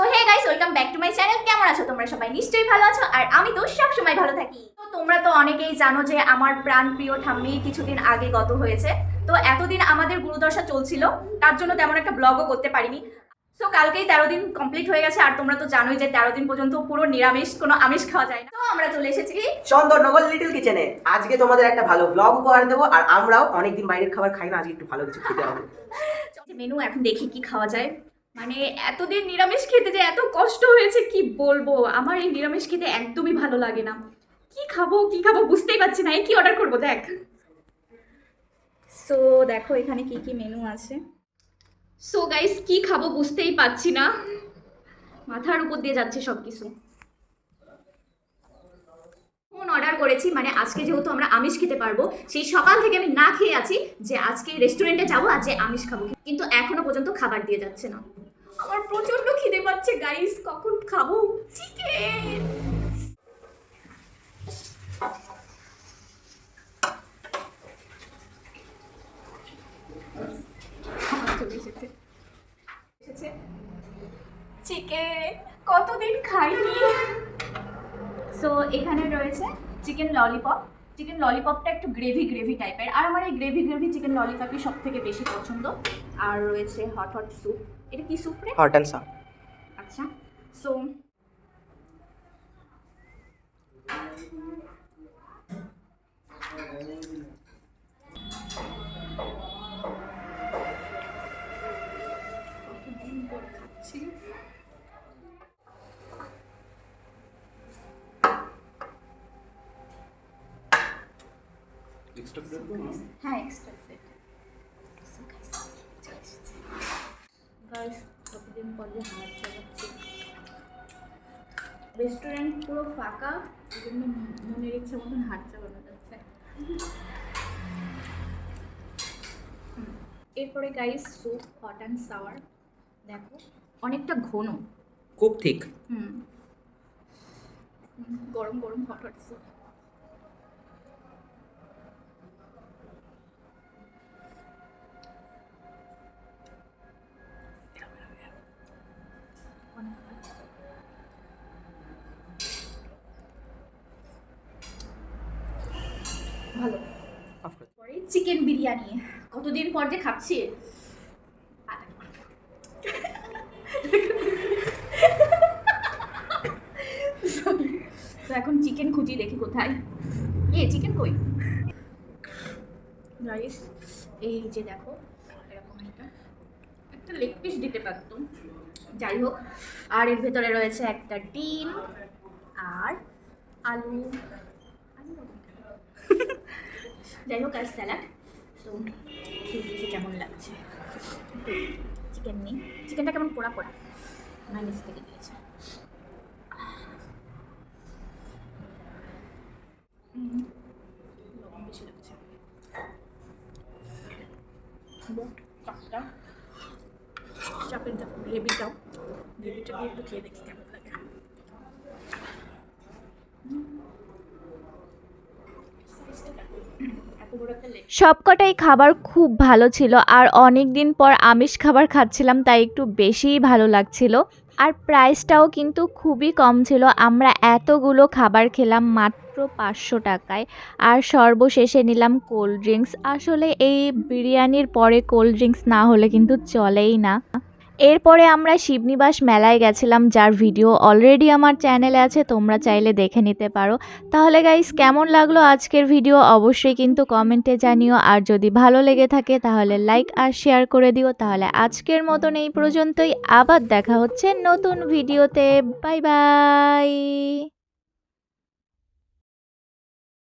So hey guys welcome back to my channel কেমন আছো তোমরা সবাই? নিশ্চয়ই ভালো আছো আর আমি তো সব সময় ভালো থাকি। তো তোমরা তো অনেকেই জানো যে আমার প্রাণ প্রিয় ঠাম্মি কিছুদিন আগে গত হয়েছে। তো এতদিন আমাদের গুরুদশা চলছিল তার জন্য তেমন একটা ব্লগও করতে পারিনি। সো কালকেই তেরো দিন কমপ্লিট হয়ে গেছে আর তোমরা তো জানোই যে তেরো দিন পর্যন্ত পুরো নিরামিষ কোনো আমিষ খাওয়া যায় না। তো আমরা চলে এসেছি। চন্দননগর লিটল কিচেনে আজকে তোমাদের একটা ভালো ব্লগ উপহার দেবো আর আমরাও অনেকদিন বাইরের খাবার খাই না আজকে একটু ভালো কিছু খেতে হবে। মেনু এখন দেখি কি খাওয়া যায়। মানে এতদিন নিরামিষ খেতে যে এত কষ্ট হয়েছে কি বলব? আমার এই নিরামিষ খেতে একদমই ভালো লাগে না। কি খাব কি খাব বুঝতেই পারছি না। এই কি অর্ডার করব? দেখ। সো দেখো এখানে কি কি মেনু আছে। সো গাইস কি খাব বুঝতেই পারছি না। মাথার উপর দিয়ে যাচ্ছে সব কিছু অর্ডার করেছি মানে আজকে যেহেতু আমরা আমিষ খেতে পারব, সেই সকাল থেকে আমি না খেয়ে আছি যে আজকে রেস্টুরেন্টে যাব আর যে আমিষ খাব। কিন্তু এখনও পর্যন্ত খাবার দিয়ে যাচ্ছে না। আমার প্রচণ্ড খিদে পাচ্ছে গাইস কখন খাব? চিকেন চিকেন কতদিন খাইনি? সো এখানে রয়েছে চিকেন ললিপপ চিকেন ললিপপটা একটু গ্রেভি গ্রেভি টাইপের আর আমার এই গ্রেভি গ্রেভি চিকেন ললিপপই সব থেকে বেশি পছন্দ। আর রয়েছে হট হট স্যুপ এটা কি স্যুপ রে? হট অ্যান্ড সাম আচ্ছা সো হ্যাঁ এক্সট্রা প্লেট গাইস কতদিন পরে হাত চালাচ্ছি রেস্টুরেন্ট পুরো ফাঁকা এই জন্য মনের ইচ্ছে মতন হাত চালানো যাচ্ছে। এরপরে guys soup hot and sour দেখো অনেকটা ঘন। খুব ঠিক। হুম। হুম, গরম গরম হট হট স্যুপ ভালো। পরে চিকেন বিরিয়ানি। কতদিন পর যে খাচ্ছি? তো এখন চিকেন খুঁজি দেখি কোথায়। এ চিকেন কই? রাইস এই যে দেখো এরকম একটা একটা লেগ পিস দিতে পারতাম। যাই হোক আর এর ভেতরে রয়েছে একটা ডিম আর আলু। আলু? যাই হোক, আর স্যালাড। তো খেয়ে দেখি কেমন লাগছে। চিকেন নেই। চিকেনটা কেমন পোড়া পোড়া? মাইনাস থেকে দিয়েছে। বেশি লাগছে। চাপের দেখো গ্রেভিটাও। গ্রেভিটা একটু খেয়ে দেখি কেমন লাগে সাইজটা দেখো এত বড় একটা লেগ সবকটাই খাবার খুব ভালো ছিল আর অনেক দিন পর আমিষ খাবার খাচ্ছিলাম, তাই একটু বেশিই ভালো লাগছিল। আর প্রাইসটাও কিন্তু খুবই কম ছিল। আমরা এতগুলো খাবার খেলাম মাত্র পাঁচশো টাকায় আর সর্বশেষে নিলাম কোল্ড ড্রিঙ্কস। আসলে এই বিরিয়ানির পরে কোল্ড ড্রিঙ্কস না হলে কিন্তু চলেই না। এরপরে আমরা শিবনিবাস মেলায় গেছিলাম, যার ভিডিও অলরেডি আমার চ্যানেলে আছে, তোমরা চাইলে দেখে নিতে পারো। তাহলে গাইস কেমন লাগল আজকের ভিডিও অবশ্যই কিন্তু কমেন্টে জানিও। আর যদি ভালো লেগে থাকে, তাহলে লাইক আর শেয়ার করে দিও। তাহলে আজকের মতন এই পর্যন্তই। আবার দেখা হচ্ছে নতুন ভিডিওতে বাই বাই